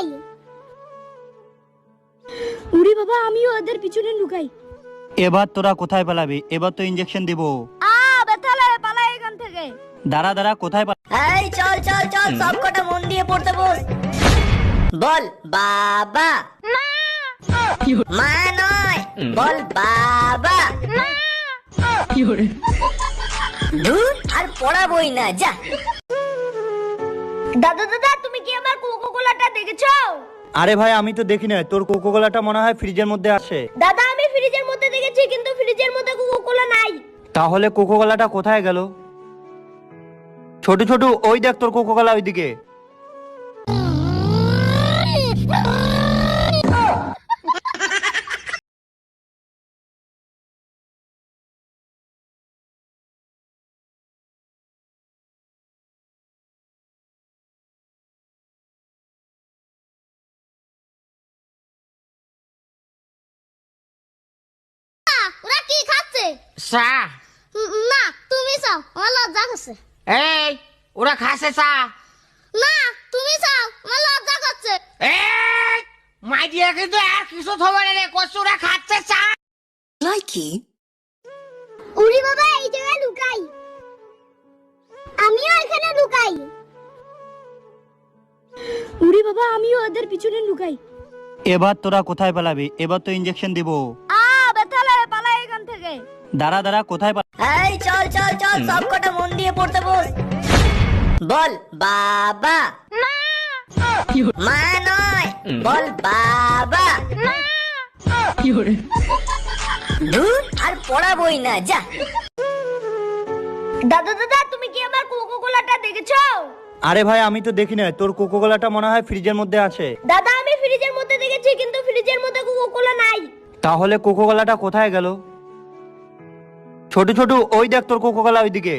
লুকাই উড়ি বাবা আমিও ওদের পিছনে লুকাই এবার তোরা কোথায় পালাবি? এবার তো ইঞ্জেকশন দিব। আ ব্যথা লাগে পালাই এখান থেকে। দাঁড়া দাঁড়া কোথায় পালা এই চল চল চল সবকটা মন দিয়ে পড়তে বস। বল বাবা। মা! নয়। বল বাবা। ধুর, আর পড়াবই না যা। দাদা দাদা তুমি কি আমার কোকো কোলাটা দেখেছ? আরে ভাই আমি তো দেখি না তোর কোকোকোলাটা মনে হয় ফ্রিজের মধ্যে আছে। দাদা আমি ফ্রিজের মধ্যে দেখেছি কিন্তু ফ্রিজের মধ্যে কোকো কোলা নাই। তাহলে কোকোকোলাটা কোথায় গেল? ছোট ছোট ওই দেখ তোর কোকো কোকোকোলা ওইদিকে। চা। না তুমি চাও আমার লজ্জা করছে এই ওরা খাসে চা। না তুমি চাও আমার লজ্জা করছে এই মাই দিয়ে কিন্তু আর কিছু রে কচুরা খাচ্ছে চা। উড়ি বাবা এই জায়গায় লুকাই। আমিও এখানে লুকাই। উড়ি বাবা আমিও ওদের পিছনে লুকাই। এবার তোরা কোথায় পালাবি? এবার তো ইঞ্জেকশন দিব। দাঁড়া দাঁড়া কোথায় এই চল চল চল সবকটা মন দিয়ে পড়তে বস। বল বাবা। মা। নয় বল বাবা। ধুর, আর পড়াবই না যা। দাদা দাদা তুমি কি আমার কোকো কোলাটা দেখেছ? আরে ভাই আমি তো দেখি না তোর কোকোকোলাটা মনে হয় ফ্রিজের মধ্যে আছে। দাদা আমি ফ্রিজের মধ্যে দেখেছি কিন্তু ফ্রিজের মধ্যে কোকো কোলা নাই। তাহলে কোকোকোলাটা কোথায় গেল? ছোট ছোট ওই দেখ তোর কোকোকোলা ওইদিকে।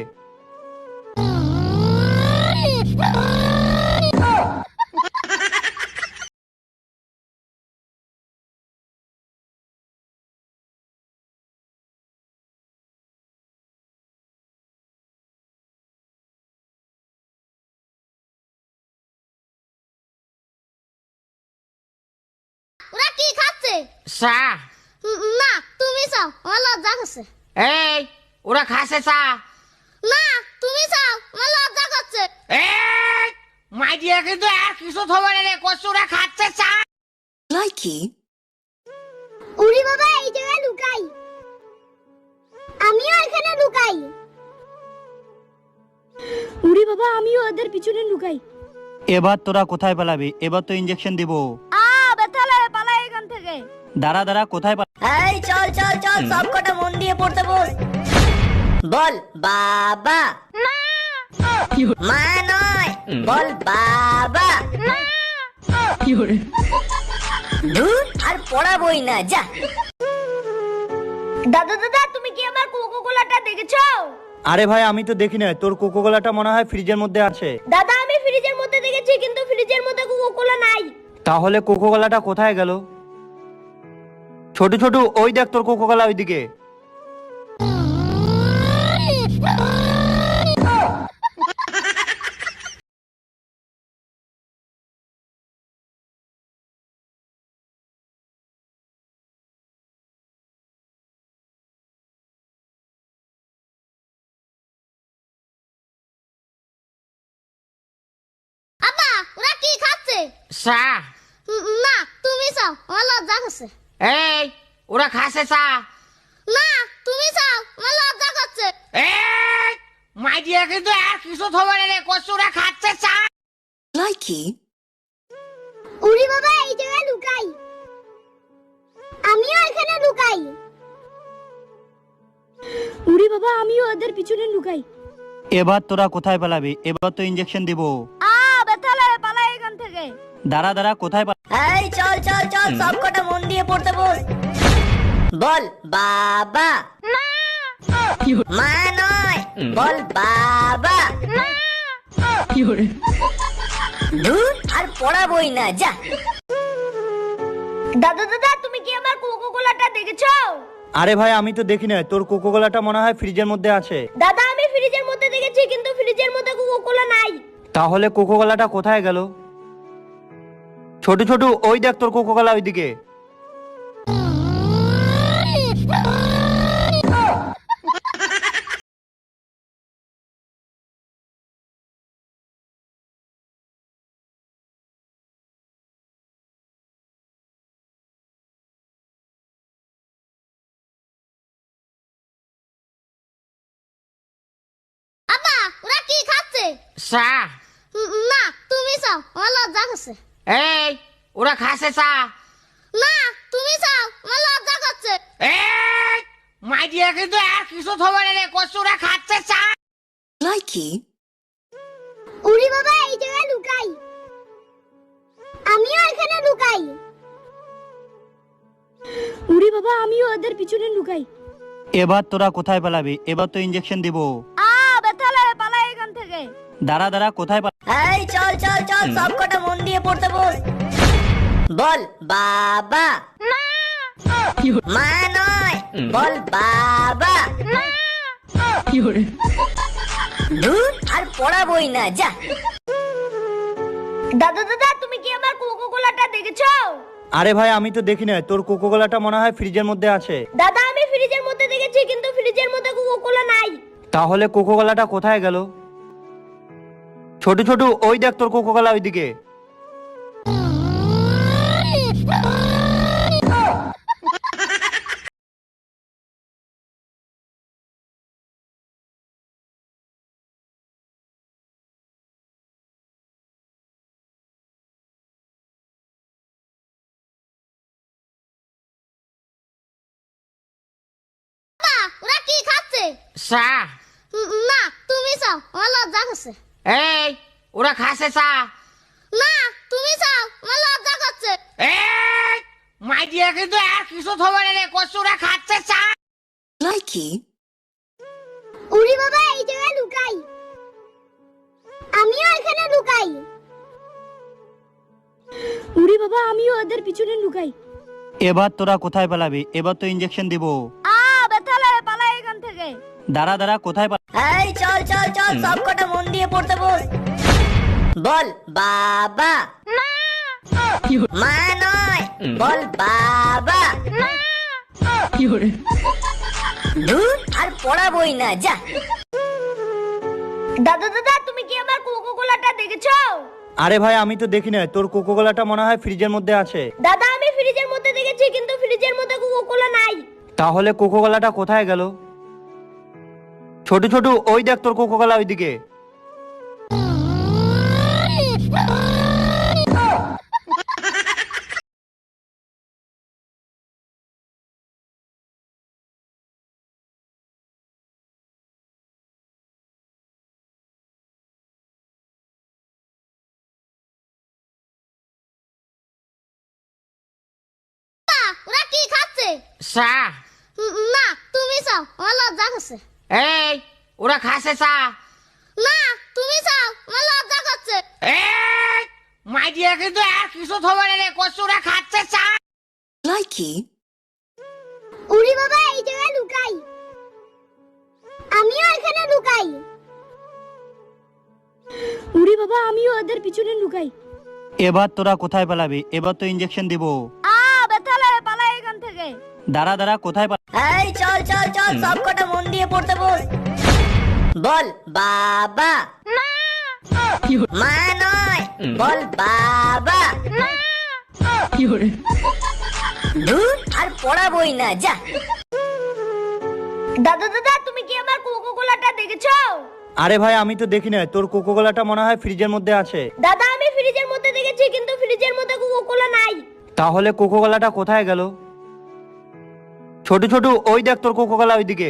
ওরা কি খাচ্ছে? চা। না তুমি চাও। আমার লজ্জা করছে। এই ওরা খাসে চা। না তুমি চাও আমার লজ্জা করছে। এই মাই দিয়ে কিন্তু আর কিছু খবর রে কচুরা খাচ্ছে চা। উড়ি বাবা এই জায়গায় লুকাই। আমিও এখানে লুকাই। উড়ি বাবা আমিও ওদের পিছনে লুকাই। এবার তোরা কোথায় পালাবি? এবার তো ইঞ্জেকশন দিব। আ ব্যথা লাগে পালাই এখান থেকে। দাঁড়া দাঁড়া কোথায় পালা এই চল চল চল সবকটা মন দিয়ে পড়তে বস। বল বাবা। মা। নয়। বল বাবা। ধুর, আর পড়াবই না যা। দাদা দাদা তুমি কি আমার কোকো কোলাটা দেখেছ? আরে ভাই আমি তো দেখি না তোর কোকোকোলাটা মনে হয় ফ্রিজের মধ্যে আছে। দাদা আমি ফ্রিজের মধ্যে দেখেছি কিন্তু ফ্রিজের মধ্যে কোকো কোলা নাই। তাহলে কোকোকোলাটা কোথায় গেল? ছোট ছোট ওই দেখ তোর কোকোকোলা ওইদিকে। ওরা কি খাচ্ছে? না তুমি চাও আমার লজ্জা করছে। এই ওরা খাসে চা। না তুমি চাও আমার লজ্জা করছে। এই মাই দিয়ে কিন্তু আর কিছু রে কচুরা খাচ্ছে চা। উড়ি বাবা এই জায়গায় লুকাই। আমিও এখানে লুকাই। উড়ি বাবা আমিও ওদের পিছনে লুকাই। এবার তোরা কোথায় পালাবি? এবার তো ইঞ্জেকশন দিব। দাঁড়া দাঁড়া কোথায় এই চল চল চল সবকটা মন দিয়ে পড়তে বস। বল বাবা। মা। নয়। বল বাবা। ধুর, আর পড়াবই না যা। দাদা দাদা তুমি কি আমার কোকো কোলাটা দেখেছ? আরে ভাই আমি তো দেখি না তোর কোকোকোলাটা মনে হয় ফ্রিজের মধ্যে আছে। দাদা আমি ফ্রিজের মধ্যে দেখেছি কিন্তু ফ্রিজের মধ্যে কোকো কোলা নাই। তাহলে কোকোকোলাটা কোথায় গেল? ছোট ছোট ওই দেখ তোর কোকো কলা ওইদিকে ওরা কি খাচ্ছে? না তুমি চাও আমার লজ্জা করছে। এই ওরা খাসে চা। না তুমি চাও আমার লজ্জা করছে। এই মাই দিয়ে কিন্তু আর কিছু থবে রে কচুরা খাচ্ছে চা. উড়ি বাবা এই জায়গায় লুকাই। আমিও এখানে লুকাই। উড়ি বাবা আমিও ওদের পিছনে লুকাই। এবার তোরা কোথায় পালাবি? এবার তো ইঞ্জেকশন দিব। দাঁড়া দাঁড়া কোথায় পালা এই চল চল চল সব সবকটা মন দিয়ে পড়তে বস। বল বাবা। মা। নয় বল বাবা। ধুর, আর পড়াবই না যা। দাদা দাদা তুমি কি আমার কোকো কোলাটা দেখেছ? আরে ভাই আমি তো দেখি না তোর কোকো কলাটা মনে হয় ফ্রিজের মধ্যে আছে। দাদা আমি ফ্রিজের মধ্যে দেখেছি কিন্তু ফ্রিজের মধ্যে কোকো কোলা নাই। তাহলে কোকো কলাটা কোথায় গেল? ছোট ছোট ওই দেখ তোর কোকো কলা ওইদিকে ওরা কি খাচ্ছে? না তুমি চাও আমার লজ্জা করছে। এই ওরা খাসে চা। না তুমি চাও আমার লজ্জা করছে। এই মাই দিয়ে কিন্তু আর কিছু থবে রে কচুরা খাচ্ছে চা। Likey. উড়ি বাবা এই জায়গায় লুকাই। আমিও এখানে লুকাই। উড়ি বাবা আমিও ওদের পিছনে লুকাই। এবার তোরা কোথায় পালাবি? এবার তো ইঞ্জেকশন দিব। দাঁড়া দাঁড়া কোথায় পালা এই চল চল চল সবকটা মন দিয়ে পড়তে বস। বল বাবা। মা। নয়। বল বাবা। ধুর, আর পড়াবই না যা। দাদা দাদা তুমি কি আমার কোকো কোলাটা দেখেছ? আরে ভাই আমি তো দেখি না তোর কোকো কলাটা মনে হয় ফ্রিজের মধ্যে আছে। দাদা আমি ফ্রিজের মধ্যে দেখেছি কিন্তু ফ্রিজের মধ্যে কোকো কোলা নাই। তাহলে কোকো কলাটা কোথায় গেল? ছোট ছোট ওই দেখ তোর কোকো কলা ওইদিকে ওরা কি খাচ্ছে? না তুমি চাও আমার লজ্জা করছে। এই ওরা খাসে চা। না তুমি চাও আমার লজ্জা করছে। এই মাই দিয়ে কিন্তু আর কিছু থবে না রে কচুরা খাচ্ছে চা। Likey. উড়ি বাবা এই জায়গায় লুকাই। আমিও এখানে লুকাই। উড়ি বাবা আমিও ওদের পিছনে লুকাই। এবার তোরা কোথায় পালাবি? এবার তো ইঞ্জেকশন দিব। আ বেতালে পালাই এখান থেকে। দাঁড়া দাঁড়া কোথায় পালা এই চল চল চল সবকটা মন দিয়ে পড়তে বস। বল বাবা। মা নয় বল বাবা। ধুর, আর পড়াবই না যা। দাদা দাদা তুমি কি আমার কোকো কোলাটা দেখেছ? আরে ভাই আমি তো দেখি না তোর কোকো কলাটা মনে হয় ফ্রিজের মধ্যে আছে। দাদা আমি ফ্রিজের মধ্যে দেখেছি কিন্তু ফ্রিজের মধ্যে কোকো কোলা নাই। তাহলে কোকো কলাটা কোথায় গেল? ছোট ছোট ওই দেখ তোর কোকো কলা ওইদিকে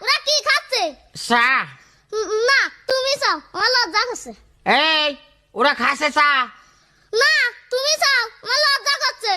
ওরা কি খাচ্ছে? না তুমি চাও আমার লজ্জা এই ওরা খাসে চা। না তুমি চাও আমার লজ্জা করছে।